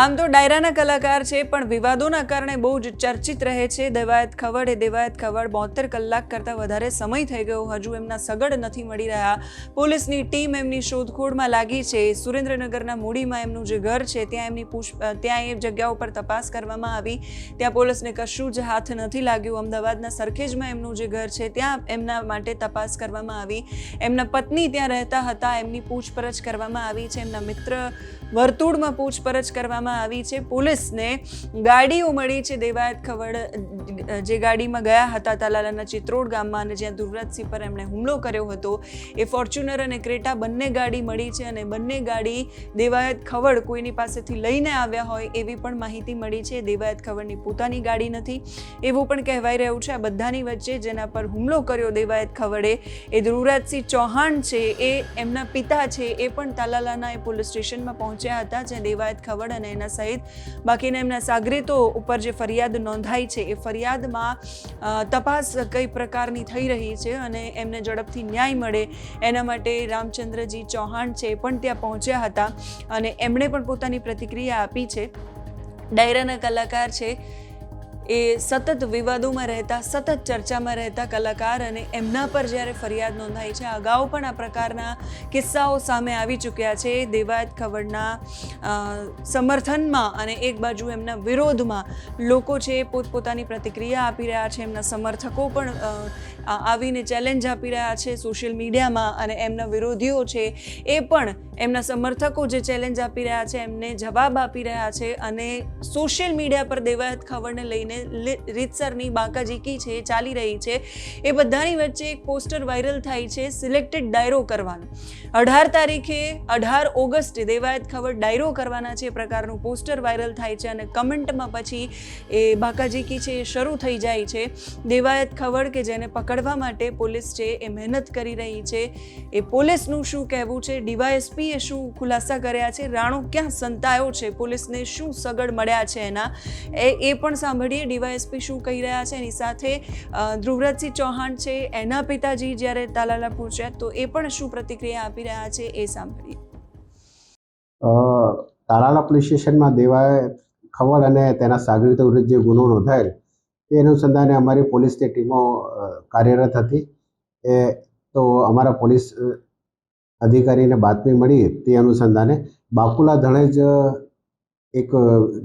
આમ તો ડાયરાના કલાકાર છે, પણ વિવાદોના કારણે બહુ જ ચર્ચિત રહે છે. દેવાયત ખવડ એ દેવાયત ખવડ, બોતેર કલાક કરતાં વધારે સમય થઈ ગયો. હજુ એમના સગડ નથી મળી રહ્યા. પોલીસની ટીમ એમની શોધખોળમાં લાગી છે. સુરેન્દ્રનગરના મૂડીમાં એમનું જે ઘર છે, ત્યાં એમની પૂછ, ત્યાં એ જગ્યા ઉપર તપાસ કરવામાં આવી. ત્યાં પોલીસને કશું જ હાથ નથી લાગ્યું. અમદાવાદના સરખેજમાં એમનું જે ઘર છે, ત્યાં એમના માટે તપાસ કરવામાં આવી. એમના પત્ની ત્યાં રહેતા હતા. એમની પૂછપરછ કરવામાં આવી છે. એમના મિત્ર વર્તુળમાં પૂછપરછ કરવામાં આવી છે. પોલીસને ગાડીઓ મળી છે. દેવાયત ખવડ, જે ગાડીમાં ગયા હતા તાલાલાના ચિત્રોડ ગામમાં અને જ્યાં ધ્રુવરાજસિંહ પર એમણે હુમલો કર્યો હતો, એ ફોર્ચ્યુનર અને ક્રેટા બંને ગાડી મળી છે અને બંને ગાડી દેવાયત ખવડ કોઈની પાસેથી લઈને આવ્યા હોય એવી પણ માહિતી મળી છે. દેવાયત ખવડની પોતાની ગાડી નથી એવું પણ કહેવાઈ રહ્યું છે. આ બધાની વચ્ચે જેના પર હુમલો કર્યો દેવાયત ખવડે, એ ધ્રુવરાજસિંહ ચૌહાણ છે, એ એમના પિતા છે, એ પણ તાલાલાના એ પોલીસ સ્ટેશનમાં પહોંચ્યા હતા, જે દેવાયત ખવડ અને એના સહિત બાકીના એમના સાગરીતો ઉપર જે ફરિયાદ નોંધાઈ છે, એ ફરિયાદમાં તપાસ કઈ પ્રકારની થઈ રહી છે અને એમને ઝડપથી ન્યાય મળે એના માટે રામચંદ્રજી ચૌહાણ છે પણ ત્યાં પહોંચ્યા હતા અને એમણે પણ પોતાની પ્રતિક્રિયા આપી છે. ડાયરાના કલાકાર છે એ સતત વિવાદોમાં રહેતા, સતત ચર્ચામાં રહેતા કલાકાર અને એમના પર જ્યારે ફરિયાદ નોંધાઈ છે, અગાઉ પણ આ પ્રકારના કિસ્સાઓ સામે આવી ચૂક્યા છે. દેવાયત ખવડના સમર્થનમાં અને એક બાજુ એમના વિરોધમાં લોકો છે પોતપોતાની પ્રતિક્રિયા આપી રહ્યા છે. એમના સમર્થકો પણ આવીને ચેલેન્જ આપી રહ્યા છે સોશિયલ મીડિયામાં અને એમના વિરોધીઓ છે એ પણ એમના સમર્થકો જે ચેલેન્જ આપી રહ્યા છે એમને જવાબ આપી રહ્યા છે અને સોશિયલ મીડિયા પર દેવાયત ખબરને લઈને લી- રીતસરની બાંકાઝીકી છે, ચાલી રહી છે. એ બધાની વચ્ચે એક પોસ્ટર વાયરલ થાય છે, સિલેક્ટેડ ડાયરો કરવાનો. અઢાર તારીખે અઢાર ઓગસ્ટ દેવાયત ખબર ડાયરો કરવાના છે પ્રકારનું પોસ્ટર વાયરલ થાય છે અને કમેન્ટમાં પછી એ બાકાઝીકી છે એ શરૂ થઈ જાય છે. દેવાયત ખવડ કે જેને પકડવા માટે પોલીસ છે, એ મહેનત કરી રહી છે. એ પોલીસનું શું કહેવું છે ડીવાયએસપીએ શું ખુલાસા કર્યા છે, રાણો ક્યાં સંતાયો છે, પોલીસને શું સગડ મળ્યા છે એના, એ એ પણ સાંભળીએ. ડીવાયએસપી શું કહી રહ્યા છે, એની સાથે ધ્રુવરાજસિંહ ચૌહાણ છે, એના પિતાજી જ્યારે તાલાલા પહોંચ્યા તો એ પણ શું પ્રતિક્રિયા આપી રહ્યા છે એ સાંભળીએ. તાલાલા પોલીસ સ્ટેશનમાં દેવાય ખબર અને તેના સાગરીતો વિરુદ્ધ જે ગુનો નોંધાયેલ, તે અનુસંધાને અમારી પોલીસની ટીમો કાર્યરત હતી. એ, તો અમારા પોલીસ અધિકારીને બાતમી મળી, તે અનુસંધાને બાકુલા ધણેજ એક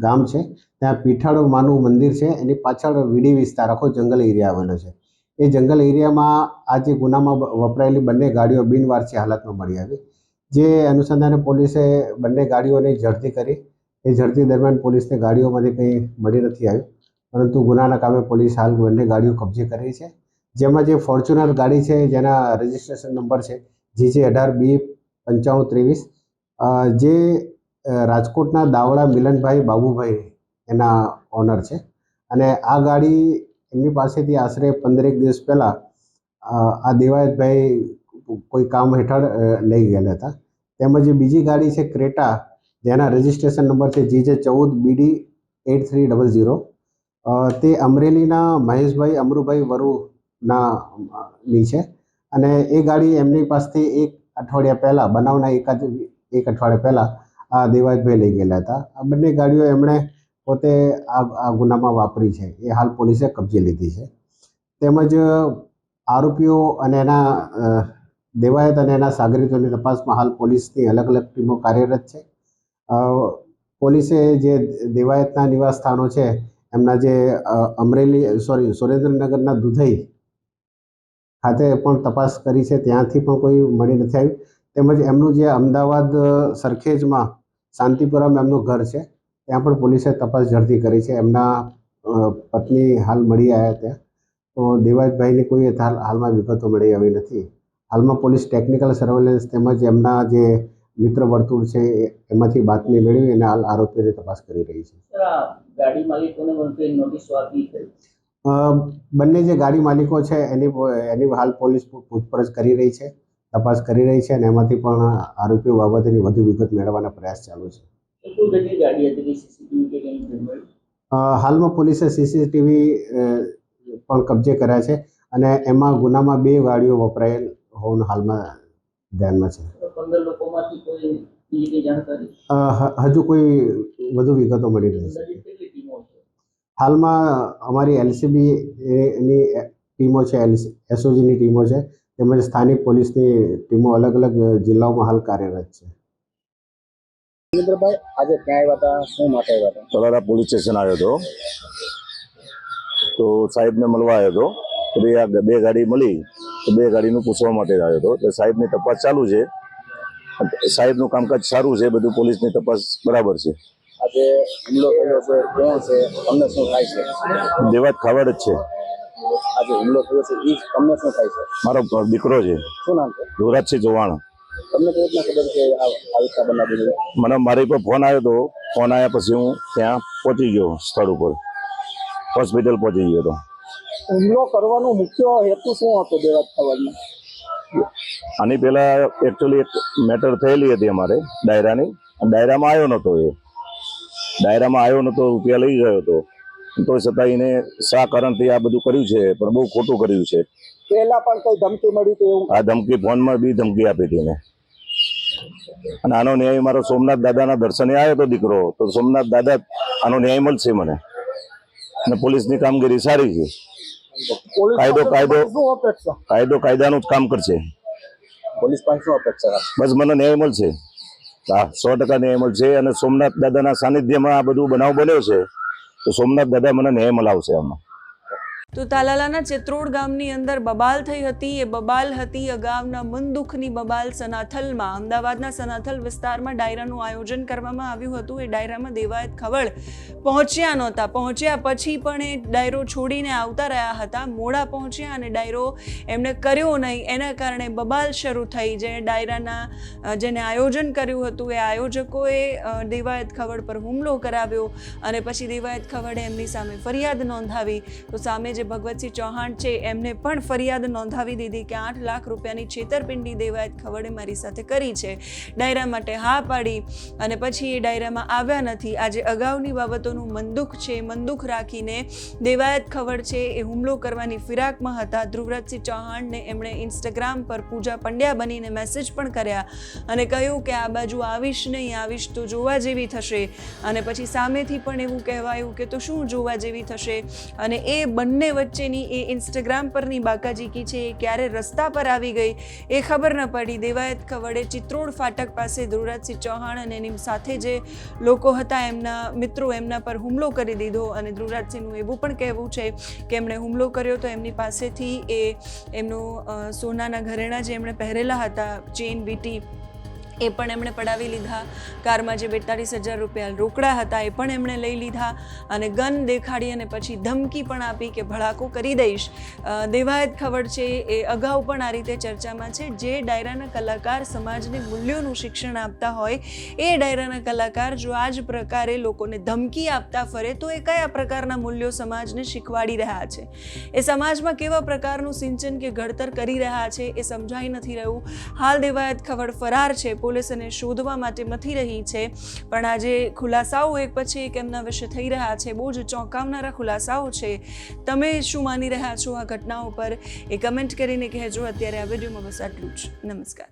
ગામ છે. ત્યાં પીઠાળો માનું મંદિર છે. એની પાછળ વીડી વિસ્તાર, આખો જંગલ એરિયા આવેલો છે. એ જંગલ એરિયામાં આ જે ગુનામાં વપરાયેલી બંને ગાડીઓ બિનવારસી હાલતમાં મળી આવી. જે અનુસંધાને પોલીસે બંને ગાડીઓની ઝડપી કરી. એ ઝડપી દરમિયાન પોલીસને ગાડીઓમાંથી કંઈ મળી નથી આવ્યું. પરંતુ ગુનાના કામે પોલીસ હાલ બંને ગાડીઓ કબજે કરી છે. જેમાં જે ફોર્ચ્યુનર ગાડી છે, જેના રજિસ્ટ્રેશન નંબર છે, જીજે અઢાર બી પંચાણું ત્રેવીસ જે રાજકોટના દાવડા મિલનભાઈ બાબુભાઈ એના ઓનર છે. અને આ ગાડી એમની પાસેથી આશરે પંદરેક દિવસ પહેલાં આ દેવાયતભાઈ કોઈ કામ હેઠળ લઈ ગયેલા હતા. તેમજ બીજી ગાડી છે ક્રેટા, જેના રજિસ્ટ્રેશન નંબર છે જી જે ચૌદ બીડી એટ થ્રી ડબલ ઝીરો. તે અમરેલીના મહેશભાઈ અમરુભાઈ વરુના ની છે. અને એ ગાડી એમની પાસેથી એક અઠવાડિયા પહેલાં, બનાવના એકાદ એક અઠવાડિયા પહેલાં આ દેવાજભાઈ લઈ ગયેલા હતા. આ બંને ગાડીઓ એમણે પોતે આ આ ગુનામાં વાપરી છે. એ હાલ પોલીસે કબજે લીધી છે. તેમજ આરોપીઓ અને એના દેવાયત અને એના સાગરીતોની તપાસમાં હાલ પોલીસની અલગ અલગ ટીમો કાર્યરત છે. પોલીસે જે દેવાયતના નિવાસ સ્થાનો છે, એમના જે અમરેલી, સોરી, સુરેન્દ્રનગરના દુધઈ ખાતે પણ તપાસ કરી છે. ત્યાંથી પણ કોઈ મળી નથી આવ્યું. તેમજ એમનું જે અમદાવાદ સરખેજમાં શાંતિપુરમ એમનું ઘર છે. ત્યાં પણ પોલીસે તપાસ ઝડપી કરી છે. એમના પત્ની હાલ મળી આવ્યા ત્યાં. તો દેવાજભાઈની કોઈ હાલ હાલમાં વિગતો મળી આવી નથી. હાલમાં પોલીસ ટેકનિકલ સર્વેલન્સ તેમજ એમના જે મિત્ર વર્તુળ છે એમાંથી બાતમી મેળવી અને હાલ આરોપીની તપાસ કરી રહી છે. ગાડી માલિકોને પણ કંઈ આપી બંને જે ગાડી માલિકો છે એની એની હાલ પોલીસ પૂછપરછ કરી રહી છે. તપાસ કરી રહી છે અને એમાંથી પણ આરોપીઓ બાબતેની વધુ વિગત મેળવવાના પ્રયાસ ચાલુ છે. હાલમાં પોલીસે સીસીટીવી પણ કબજે કર્યા છે અને એમાં ગુનામાં બે ગાડીઓ વપરાયેલ હોવાનું હાલમાં ધ્યાનમાં છે. હજુ કોઈ વધુ વિગતો મળી રહી છે? હાલમાં અમારી એલસીબી ની ટીમો છે એસઓજીની ટીમો છે તેમજ સ્થાનિક પોલીસની ટીમો અલગ અલગ જિલ્લાઓમાં હાલ કાર્યરત છે. સુરેન્દ્રભાઈ આજે ક્યાં આવ્યા હતા? શું માટે આવ્યા હતા? તલારા પોલીસ સ્ટેશન આવ્યો હતો. તો સાહેબને મળવા આવ્યો હતો. તો ભાઈ આ બે ગાડી મળી તો બે ગાડીનું પૂછવા માટે આવ્યો હતો. તો સાહેબની તપાસ ચાલુ છે. સાહેબનું કામકાજ સારું છે બધું પોલીસની તપાસ બરાબર છે. આજે હુમલો થયો છે કોણ છે? તમને શું થાય છે? દેવાત ખાવડ જ છે. આજે હુમલો થયો છે એ તમને શું થાય છે? મારો દીકરો છે. શું નામ છે? યુવરાજસિંહ ચૌહાણ. તમને કઈ રીતના ખબર છે આ આ રીતના બનાવી મને મારી પર ફોન આવ્યો હતો ફોન આવ્યા પછી હું ત્યાં પહોંચી ગયો સ્થળ ઉપર. હોસ્પિટલ પહોંચી ગયો હતો. હુમલો કરવાનો મુખ્ય હેતુ શું હતો દેવાત ખબરમાં આની પહેલા એકચ્યુઅલી એક મેટર થયેલી હતી અમારે ડાયરાની. ડાયરામાં આવ્યો નહોતો એ. ડાયરામાં આવ્યો નહોતો રૂપિયા લઈ ગયો હતો. તો છતાં એને શા કારણથી આ બધું કર્યું છે પણ બહુ ખોટું કર્યું છે. પહેલા પણ કઈ ધમકી મળી હતી એવું? આ ધમકી ફોનમાં બી ધમકી આપી હતી એને. અને આનો ન્યાય મારો સોમનાથ દાદાના દર્શને આવ્યો હતો દીકરો તો સોમનાથ દાદા આનો ન્યાય મળશે મને. અને પોલીસની કામગીરી સારી છે. કાયદો કાયદો કાયદો કાયદાનું જ કામ કરશે. પોલીસ પાસે શું અપેક્ષા બસ મને ન્યાય મળશે. હા સો ટકા ન્યાય મળશે અને સોમનાથ દાદાના સાનિધ્યમાં આ બધું બનાવ બન્યો છે. તો સોમનાથ દાદા મને ન્યાય મલાવશે આમાં. તો તાલાલાના ચિત્રોડ ગામની અંદર બબાલ થઈ હતી. એ બબાલ હતી અગાઉના મન દુઃખની બબાલ સનાથલમાં. અમદાવાદના સનાથલ વિસ્તારમાં ડાયરાનું આયોજન કરવામાં આવ્યું હતું. એ ડાયરામાં દેવાયત ખવડ પહોંચ્યા નહોતા. પહોંચ્યા પછી પણ એ ડાયરો છોડીને આવતા રહ્યા હતા. મોડા પહોંચ્યા અને ડાયરો એમણે કર્યો નહીં. એના કારણે બબાલ શરૂ થઈ જે ડાયરાના જેને આયોજન કર્યું હતું એ આયોજકોએ દેવાયત ખવડ પર હુમલો કરાવ્યો અને પછી દેવાયત ખવડે એમની સામે ફરિયાદ નોંધાવી. તો સામે જે ભગવતસિંહ ચૌહાણ છે, એમને પણ ફરિયાદ નોંધાવી દીધી કે આઠ લાખ રૂપિયાની છેતરપિંડી દેવાયત ખવડે મારી સાથે કરી છે. ડાયરા માટે હા પાડી અને પછી એ ડાયરામાં આવ્યા નથી. આજે અગાઉની બાબતોનું મનદુખ છે મનદુખ રાખીને દેવાયત ખવડ છે એ હુમલો કરવાની ફિરાકમાં હતા. ધ્રુવરાજસિંહ ચૌહાણને એમણે ઇન્સ્ટાગ્રામ પર પૂજા પંડ્યા બનીને મેસેજ પણ કર્યા અને કહ્યું કે આ બાજુ આવીશ નહીં, આવીશ તો જોવા જેવી થશે. અને પછી સામેથી પણ એવું કહેવાયું કે તો શું જોવા જેવી થશે? અને એ બંને વચ્ચેની એ ઇન્સ્ટાગ્રામ પરની બાકાજીકી છે, એ ક્યારે રસ્તા પર આવી ગઈ, એ ખબર ન પડી. દેવાયત ખવડે ચિત્રોડ ફાટક પાસે ધ્રુવરાજસિંહ ચૌહાણ અને એની સાથે જે લોકો હતા, એમના મિત્રો એમના પર હુમલો કરી દીધો અને ધ્રુવરાજસિંહનું એવું પણ કહેવું છે કે એમણે હુમલો કર્યો તો એમની પાસેથી એ એમનું સોનાના ઘરેણાં જે એમણે પહેરેલા હતા, ચેન, વીટી એ પણ એમણે પડાવી લીધા. કારમાં જે બેતાળીસ હજાર રૂપિયા રોકડા હતા એ પણ એમણે લઈ લીધા. અને ગન દેખાડી અને પછી ધમકી પણ આપી કે ભડાકો કરી દઈશ. દેવાયત ખબર છે એ અગાઉ પણ આ રીતે ચર્ચામાં છે. જે ડાયરાના કલાકાર સમાજને મૂલ્યોનું શિક્ષણ આપતા હોય એ ડાયરાના કલાકાર જો આ જ પ્રકારે લોકોને ધમકી આપતા ફરે તો એ કયા પ્રકારના મૂલ્યો સમાજને શીખવાડી રહ્યા છે? એ સમાજમાં કેવા પ્રકારનું સિંચન કે ઘડતર કરી રહ્યા છે એ સમજાઈ નથી રહ્યું. હાલ દેવાયત ખબર ફરાર છે. પોલીસ એને શોધવા માટે મથી રહી છે. પણ આજે ખુલાસાઓ એક પછી એક એમના વિશે થઈ રહ્યા છે. બહુ જ ચોંકાવનારા ખુલાસાઓ છે. તમે શું માની રહ્યા છો આ ઘટનાઓ પર? એ કમેન્ટ કરીને કહેજો. અત્યારે આ વિડીયોમાં બસ આટલું જ. નમસ્કાર.